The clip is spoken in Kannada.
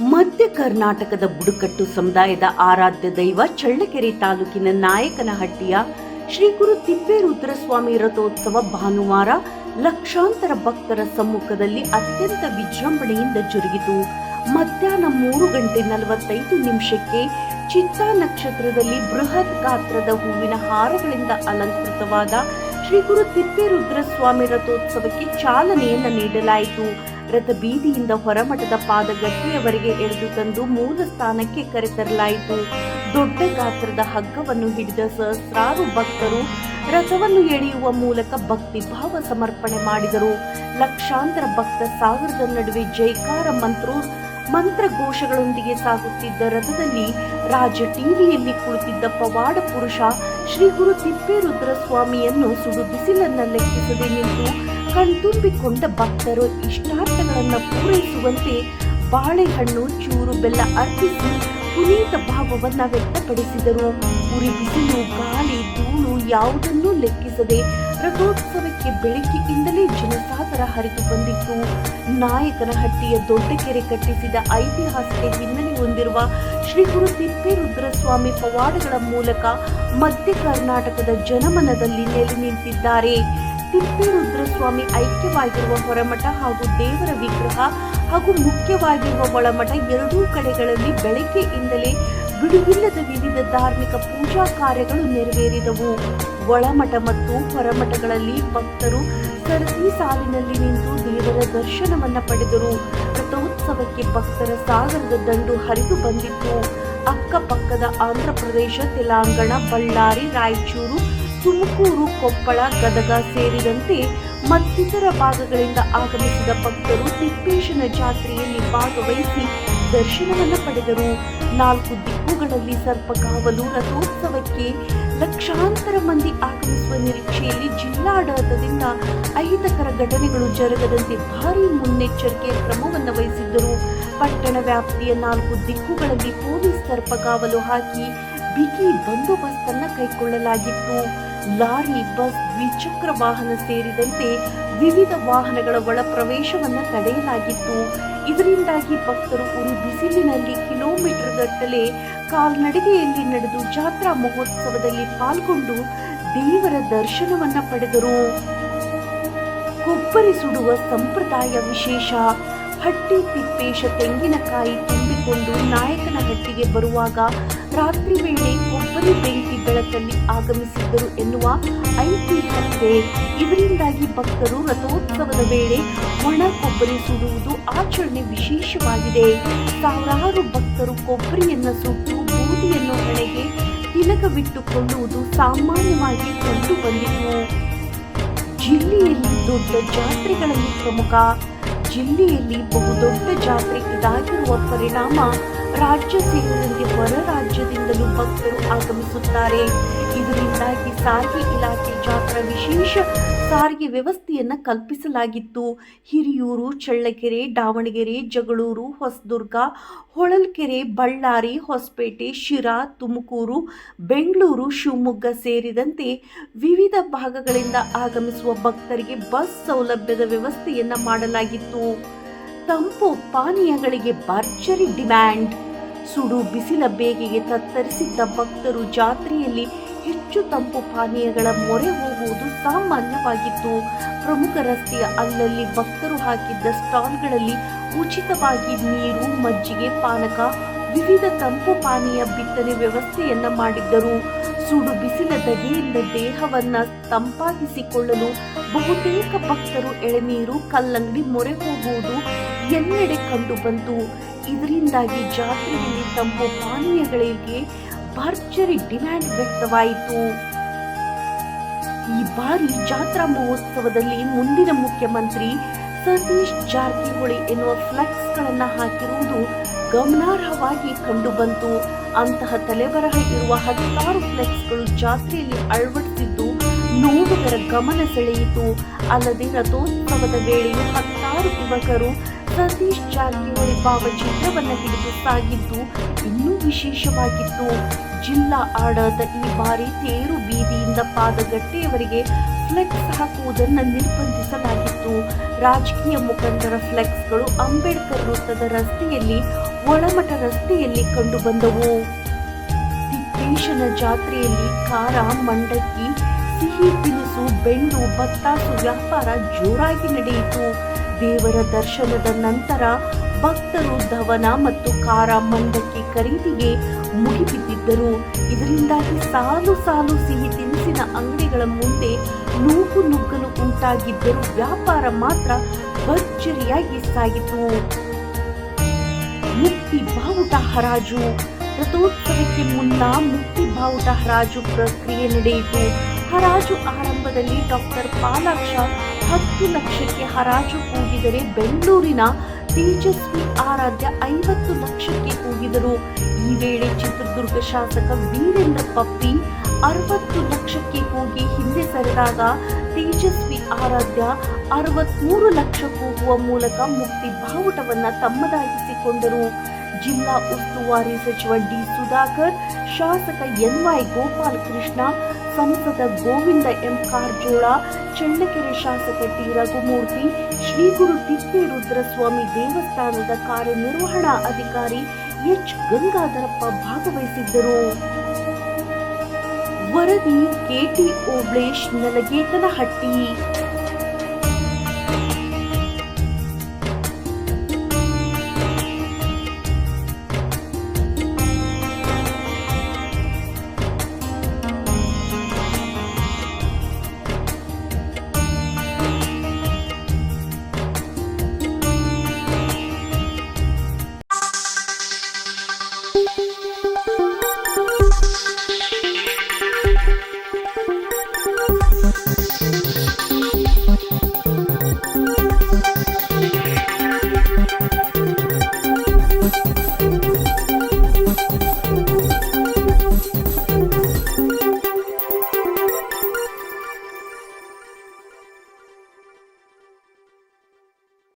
ಮಧ್ಯ ಕರ್ನಾಟಕದ ಬುಡಕಟ್ಟು ಸಮುದಾಯದ ಆರಾಧ್ಯ ದೈವ ಚಳ್ಳಕೆರೆ ತಾಲೂಕಿನ ನಾಯಕನಹಟ್ಟಿಯ ಶ್ರೀ ಗುರು ತಿಪ್ಪೇರುದ್ರಸ್ವಾಮಿ ರಥೋತ್ಸವ ಭಾನುವಾರ ಲಕ್ಷಾಂತರ ಭಕ್ತರ ಸಮ್ಮುಖದಲ್ಲಿ ಅತ್ಯಂತ ವಿಜೃಂಭಣೆಯಿಂದ ಜರುಗಿತು. ಮಧ್ಯಾಹ್ನ ಮೂರು ಗಂಟೆ ನಲವತ್ತೈದು ನಿಮಿಷಕ್ಕೆ ಚಿತ್ತಾ ನಕ್ಷತ್ರದಲ್ಲಿ ಬೃಹತ್ ಗಾತ್ರದ ಹೂವಿನ ಹಾರಗಳಿಂದ ಅಲಂಕೃತವಾದ ಶ್ರೀ ಗುರು ತಿಪ್ಪೇರುದ್ರಸ್ವಾಮಿ ರಥೋತ್ಸವಕ್ಕೆ ಚಾಲನೆಯನ್ನು ನೀಡಲಾಯಿತು. ರಥ ಬೀದಿಯಿಂದ ಹೊರಮಠದ ಪಾದಗಟ್ಟೆಯವರೆಗೆ ಎಳೆದು ತಂದು ಮೂಲ ಸ್ಥಾನಕ್ಕೆ ಕರೆತರಲಾಯಿತು. ದೊಡ್ಡ ಗಾತ್ರದ ಹಗ್ಗವನ್ನು ಹಿಡಿದ ಸಹಸ್ರಾರು ಭಕ್ತರು ರಥವನ್ನು ಎಳೆಯುವ ಮೂಲಕ ಭಕ್ತಿ ಭಾವ ಸಮರ್ಪಣೆ ಮಾಡಿದರು. ಲಕ್ಷಾಂತರ ಭಕ್ತ ಸಾಗರದ ನಡುವೆ ಜೈಕಾರ ಮಂತ್ರ ಮಂತ್ರಘೋಷಗಳೊಂದಿಗೆ ಸಾಗುತ್ತಿದ್ದ ರಥದಲ್ಲಿ ರಾಜ ಟಿವಿಯಲ್ಲಿ ಕುಳಿತಿದ್ದ ಪವಾಡ ಪುರುಷ ಶ್ರೀ ಗುರು ತಿಪ್ಪೇರುದ್ರ ಸ್ವಾಮಿಯನ್ನು ಸುಡು ಬಿಸಿಲನ್ನ ಲೆಕ್ಕಿಸದೆ ನಿಂತು ಕಣ್ತುಂಬಿಕೊಂಡ ಭಕ್ತರು ಇಷ್ಟಾರ್ಥಗಳನ್ನು ಪೂರೈಸುವಂತೆ ಬಾಳೆಹಣ್ಣು, ಚೂರು, ಬೆಲ್ಲ ಅರ್ಪಿಸಿ ಪುನೀತ ಭಾವವನ್ನ ವ್ಯಕ್ತಪಡಿಸಿದರು. ಉರಿ ಬಿಸಿಲು, ಗಾಳಿ, ಧೂಳು ಯಾವುದನ್ನೂ ಲೆಕ್ಕಿಸದೆ ರಥೋತ್ಸವಕ್ಕೆ ಬೆಳಗ್ಗೆಯಿಂದಲೇ ಜನಸಾಗರ ಹರಿದು ಬಂದಿತ್ತು. ನಾಯಕನಹಟ್ಟಿಯ ದೊಡ್ಡ ಕೆರೆ ಕಟ್ಟಿಸಿದ ಐತಿಹಾಸಿಕ ಹಿನ್ನೆಲೆ ಹೊಂದಿರುವ ಶ್ರೀ ಗುರು ತಿಪ್ಪೇರುದ್ರಸ್ವಾಮಿ ಪವಾಡಗಳ ಮೂಲಕ ಮಧ್ಯ ಕರ್ನಾಟಕದ ಜನಮನದಲ್ಲಿ ನೆಲೆ ನಿಂತಿದ್ದಾರೆ. ತಿಪ್ಪೇರುದ್ರಸ್ವಾಮಿ ಐಕ್ಯವಾಗಿರುವ ಹೊರಮಠ ಹಾಗೂ ದೇವರ ವಿಗ್ರಹ ಹಾಗೂ ಮುಖ್ಯವಾಗಿರುವ ಒಳಮಠ ಎರಡೂ ಕಡೆಗಳಲ್ಲಿ ಬೆಳಗ್ಗೆಯಿಂದಲೇ ಬಿಡುವಿಲ್ಲದ ವಿವಿಧ ಧಾರ್ಮಿಕ ಪೂಜಾ ಕಾರ್ಯಗಳು ನೆರವೇರಿದವು. ಒಳಮಠ ಮತ್ತು ಹೊರಮಠಗಳಲ್ಲಿ ಭಕ್ತರು ಸರತಿ ಸಾಲಿನಲ್ಲಿ ನಿಂತು ದೇವರ ದರ್ಶನವನ್ನ ಪಡೆದರು. ರಥೋತ್ಸವಕ್ಕೆ ಭಕ್ತರ ಸಾಗರದ ದಂಡು ಹರಿದು ಬಂದಿತ್ತು. ಅಕ್ಕಪಕ್ಕದ ಆಂಧ್ರ ಪ್ರದೇಶ ತೆಲಂಗಾಣ, ಬಳ್ಳಾರಿ, ರಾಯಚೂರು ತುಮಕೂರು, ಕೊಪ್ಪಳ, ಗದಗ ಸೇರಿದಂತೆ ಮತ್ತಿತರ ಭಾಗಗಳಿಂದ ಆಗಮಿಸಿದ ಭಕ್ತರು ತಿಪ್ಪೇಶನ ಜಾತ್ರೆಯಲ್ಲಿ ಭಾಗವಹಿಸಿ ದರ್ಶನವನ್ನು ಪಡೆದರು. ನಾಲ್ಕು ದಿಕ್ಕುಗಳಲ್ಲಿ ಸರ್ಪಗಾವಲು ರಥೋತ್ಸವಕ್ಕೆ ಲಕ್ಷಾಂತರ ಮಂದಿ ಆಗಮಿಸುವ ನಿರೀಕ್ಷೆಯಲ್ಲಿ ಜಿಲ್ಲಾಡಳಿತದಿಂದ ಅಹಿತಕರ ಘಟನೆಗಳು ಜರುಗದಂತೆ ಭಾರಿ ಮುನ್ನೆಚ್ಚರಿಕೆ ಕ್ರಮವನ್ನು ವಹಿಸಿದ್ದರು. ಪಟ್ಟಣ ವ್ಯಾಪ್ತಿಯ ನಾಲ್ಕು ದಿಕ್ಕುಗಳಲ್ಲಿ ಪೊಲೀಸ್ ಸರ್ಪಗಾವಲು ಹಾಕಿ ಬಿಗಿ ಬಂದೋಬಸ್ತನ್ನು ಕೈಗೊಳ್ಳಲಾಗಿತ್ತು ಲಾರಿ, ಬಸ್, ದ್ವಿಚಕ್ರ ವಾಹನ ಸೇರಿದಂತೆ ವಿವಿಧ ವಾಹನಗಳ ಒಳ ಪ್ರವೇಶವನ್ನು ತಡೆಯಲಾಗಿತ್ತು. ಇದರಿಂದಾಗಿ ಭಕ್ತರು ಉರಿ ಬಿಸಿಲಿನಲ್ಲಿ ಕಿಲೋಮೀಟರ್ ಗಟ್ಟಲೆ ಕಾಲ್ನಡಿಗೆಯಲ್ಲಿ ನಡೆದು ಜಾತ್ರಾ ಮಹೋತ್ಸವದಲ್ಲಿ ಪಾಲ್ಗೊಂಡು ದೇವರ ದರ್ಶನವನ್ನ ಪಡೆದರು. ಕೊಬ್ಬರಿ ಸುಡುವ ಸಂಪ್ರದಾಯ ವಿಶೇಷ. ಹಟ್ಟಿ ತಿಪ್ಪೇಶ ತೆಂಗಿನಕಾಯಿ ತುಂಬಿಕೊಂಡು ನಾಯಕನ ಹಟ್ಟಿಗೆ ಬರುವಾಗ ರಾತ್ರಿ ವೇಳೆ ಕೊಬ್ಬರಿ ಬೆಂಕಿ ಬೆಳಕಲ್ಲಿ ಆಗಮಿಸಿದ್ದರು ಎನ್ನುವ ಐತಿಹ್ಯತೆ ಇದರಿಂದಾಗಿ ಭಕ್ತರು ರಥೋತ್ಸವದ ವೇಳೆ ಒಣ ಕೊಬ್ಬರಿ ಸುಡುವುದು ಆಚರಣೆ ವಿಶೇಷವಾಗಿದೆ. ಸಾವಿರಾರು ಭಕ್ತರು ಕೊಬ್ಬರಿಯನ್ನು ಸುಟ್ಟು ಬೂದಿಯನ್ನು ಹಣೆಗೆ ತಿಲಕವಿಟ್ಟುಕೊಳ್ಳುವುದು ಸಾಮಾನ್ಯವಾಗಿ ಕಂಡು ಬಂದಿತು. ಜಿಲ್ಲೆಯಲ್ಲಿ ದೊಡ್ಡ ಜಾತ್ರೆಗಳಲ್ಲಿ ಪ್ರಮುಖ ಜಿಲ್ಲೆಯಲ್ಲಿ ಬಹುದೊಡ್ಡ ಜಾತ್ರೆ ಇದಾಗಿರುವ ಪರಿಣಾಮ ರಾಜ್ಯ ಸೇರಿದಂತೆ ಹೊರ ರಾಜ್ಯದಿಂದಲೂ ಭಕ್ತರು ಆಗಮಿಸುತ್ತಾರೆ. ಇದರಿಂದಾಗಿ ಸಾರಿಗೆ ಇಲಾಖೆ ಜಾತ್ರಾ ವಿಶೇಷ ಸಾರಿಗೆ ವ್ಯವಸ್ಥೆಯನ್ನು ಕಲ್ಪಿಸಲಾಗಿತ್ತು. ಹಿರಿಯೂರು, ಚಳ್ಳಕೆರೆ, ದಾವಣಗೆರೆ, ಜಗಳೂರು, ಹೊಸದುರ್ಗ, ಹೊಳಲ್ಕೆರೆ, ಬಳ್ಳಾರಿ, ಹೊಸಪೇಟೆ, ಶಿರಾ, ತುಮಕೂರು, ಬೆಂಗಳೂರು, ಶಿವಮೊಗ್ಗ ಸೇರಿದಂತೆ ವಿವಿಧ ಭಾಗಗಳಿಂದ ಆಗಮಿಸುವ ಭಕ್ತರಿಗೆ ಬಸ್ ಸೌಲಭ್ಯದ ವ್ಯವಸ್ಥೆಯನ್ನು ಮಾಡಲಾಗಿತ್ತು. ತಂಪು ಪಾನೀಯಗಳಿಗೆ ಭರ್ಜರಿ ಡಿಮ್ಯಾಂಡ್. ಸುಡು ಬಿಸಿಲ ಬೇಗೆಗೆ ತತ್ತರಿಸಿದ್ದ ಭಕ್ತರು ಜಾತ್ರೆಯಲ್ಲಿ ಹೆಚ್ಚು ತಂಪು ಪಾನೀಯಗಳ ಮೊರೆ ಹೋಗುವುದು ಸಾಮಾನ್ಯವಾಗಿತ್ತು. ಪ್ರಮುಖ ರಸ್ತೆಯ ಅಲ್ಲಲ್ಲಿ ಭಕ್ತರು ಹಾಕಿದ್ದ ಸ್ಟಾಲ್ಗಳಲ್ಲಿ ಉಚಿತವಾಗಿ ನೀರು, ಮಜ್ಜಿಗೆ, ಪಾನಕ, ವಿವಿಧ ತಂಪು ಪಾನೀಯ ಬಿತ್ತನೆ ವ್ಯವಸ್ಥೆಯನ್ನ ಮಾಡಿದ್ದರು. ಸುಡು ಬಿಸಿಲ ದಗೆಯಿಂದ ದೇಹವನ್ನ ತಂಪಾಗಿಸಿಕೊಳ್ಳಲು ಬಹುತೇಕ ಭಕ್ತರು ಎಳೆನೀರು, ಕಲ್ಲಂಗಡಿ ಮೊರೆ ಹೋಗುವುದು ಎಲ್ಲೆಡೆ ಕಂಡು ಬಂತು. ಇದರಿಂದಾಗಿ ಜಾತ್ರೆಯಲ್ಲಿ ತಂಪು ಪಾನೀಯಗಳಿಗೆ ಭರ್ಜರಿ ಡಿಮ್ಯಾಂಡ್ ವ್ಯಕ್ತವಾಯಿತು. ಈ ಬಾರಿ ಜಾತ್ರಾ ಮಹೋತ್ಸವದಲ್ಲಿ ಮುಂದಿನ ಮುಖ್ಯಮಂತ್ರಿ ಸತೀಶ್ ಜಾರಕಿಹೊಳಿ ಎನ್ನುವ ಫ್ಲೆಕ್ಸ್ಗಳನ್ನು ಹಾಕಿರುವುದು ಗಮನಾರ್ಹವಾಗಿ ಕಂಡುಬಂತು ಅಂತಹ ತಲೆಬರಹ ಇರುವ ಹತ್ತಾರು ಫ್ಲೆಕ್ಸ್ಗಳು ಜಾತ್ರೆಯಲ್ಲಿ ಅಳವಡಿಸಿದ್ದು ನೋಡುಗರ ಗಮನ ಸೆಳೆಯಿತು. ಅಲ್ಲದೆ ರಥೋತ್ಸವದ ವೇಳೆಯೂ ಹತ್ತಾರು ಯುವಕರು ಸತೀಶ್ ಜಾರಕಿಹೊಳಿ ಭಾವಚಿತ್ರವನ್ನು ಹಿಡಿದು ಸಾಗಿದ್ದು ಇನ್ನೂ ವಿಶೇಷವಾಗಿತ್ತು ಜಿಲ್ಲಾ ಆಡಳಿತ ಈ ಬಾರಿ ತೇರು ಬೀದಿಯಿಂದ ಪಾದಗಟ್ಟೆಯವರೆಗೆ ಫ್ಲೆಕ್ಸ್ ಹಾಕುವುದನ್ನು ನಿರ್ಬಂಧಿಸಲಾಗಿತ್ತು. ರಾಜಕೀಯ ಮುಖಂಡರ ಫ್ಲೆಕ್ಸ್ಗಳು ಅಂಬೇಡ್ಕರ್ ವೃತ್ತದ ರಸ್ತೆಯಲ್ಲಿ, ಒಳಮಠ ರಸ್ತೆಯಲ್ಲಿ ಕಂಡುಬಂದವು. ತಿಪ್ಪೇಶನ ಜಾತ್ರೆಯಲ್ಲಿ ಖಾರ ಮಂಡಕ್ಕಿ, ಸಿಹಿ ತಿನಿಸು, ಬೆಂಡು, ಬತ್ತಾಸು ವ್ಯಾಪಾರ ಜೋರಾಗಿ ನಡೆಯಿತು. ದೇವರ ದರ್ಶನದ ನಂತರ ಭಕ್ತರು ಧವನ ಮತ್ತು ಖಾರ ಮಂಡಕ್ಕಿ ಖರೀದಿಗೆ ಮುಗಿಬಿದ್ದಿದ್ದರು. ಇದರಿಂದಾಗಿ ಸಾಲು ಸಾಲು ಸಿಹಿ ತಿನಿಸಿನ ಅಂಗಡಿಗಳ ಮುಂದೆ ನೂಕು ನುಗ್ಗಲು ಉಂಟಾಗಿದ್ದರೂ ವ್ಯಾಪಾರ ಮಾತ್ರ ಭರ್ಜರಿಯಾಗಿ ಸಾಗಿತು. ಮುಕ್ತಿ ಬಾವುಟ ಹರಾಜು. ರಥೋತ್ಸವಕ್ಕೆ ಮುನ್ನ ಮುಕ್ತಿ ಬಾವುಟ ಹರಾಜು ಪ್ರಕ್ರಿಯೆ ನಡೆಯಿತು. ಹರಾಜು ಆರಂಭದಲ್ಲಿ ಡಾಕ್ಟರ್ ಪಾಲಾಕ್ಷ ಹತ್ತು ಲಕ್ಷಕ್ಕೆ ಹರಾಜು ಕೂಗಿದರೆ ಬೆಂಗಳೂರಿನ ತೇಜಸ್ವಿ ಆರಾಧ್ಯ ಐವತ್ತು ಲಕ್ಷಕ್ಕೆ ಕೂಗಿದರು. ಈ ವೇಳೆ ಚಿತ್ರದುರ್ಗ ಶಾಸಕ ವೀರೇಂದ್ರ ಪಪ್ಪಿ ಅರವತ್ತು ಲಕ್ಷಕ್ಕೆ ಕೂಗಿ ಹಿಂದೆ ಸರಿದಾಗ ತೇಜಸ್ವಿ ಆರಾಧ್ಯ ಅರವತ್ಮೂರು ಲಕ್ಷ ಕೂಗುವ ಮೂಲಕ ಮುಕ್ತಿ ಬಾವುಟವನ್ನ ತಮ್ಮದಾಗಿಸಿಕೊಂಡರು. ಜಿಲ್ಲಾ ಉಸ್ತುವಾರಿ ಸಚಿವ ಡಿ ಸುಧಾಕರ್, ಶಾಸಕ ಎನ್ವೈ ಗೋಪಾಲಕೃಷ್ಣ ಸಂಸದ ಗೋವಿಂದ ಎಂ ಕಾರಜೋಳ, ಚಳ್ಳಕೆರೆ ಶಾಸಕ ಟಿ. ರಘುಮೂರ್ತಿ ಶ್ರೀ ಗುರು ತಿಪ್ಪೇರುದ್ರಸ್ವಾಮಿ ದೇವಸ್ಥಾನದ ಕಾರ್ಯನಿರ್ವಹಣಾ ಅಧಿಕಾರಿ ಎಚ್. ಗಂಗಾಧರಪ್ಪ ಭಾಗವಹಿಸಿದ್ದರು. ವರದಿ ಕೆಟಿ ಓಬ್ಳೇಶ್, ನಲಗೇತನಹಟ್ಟಿ.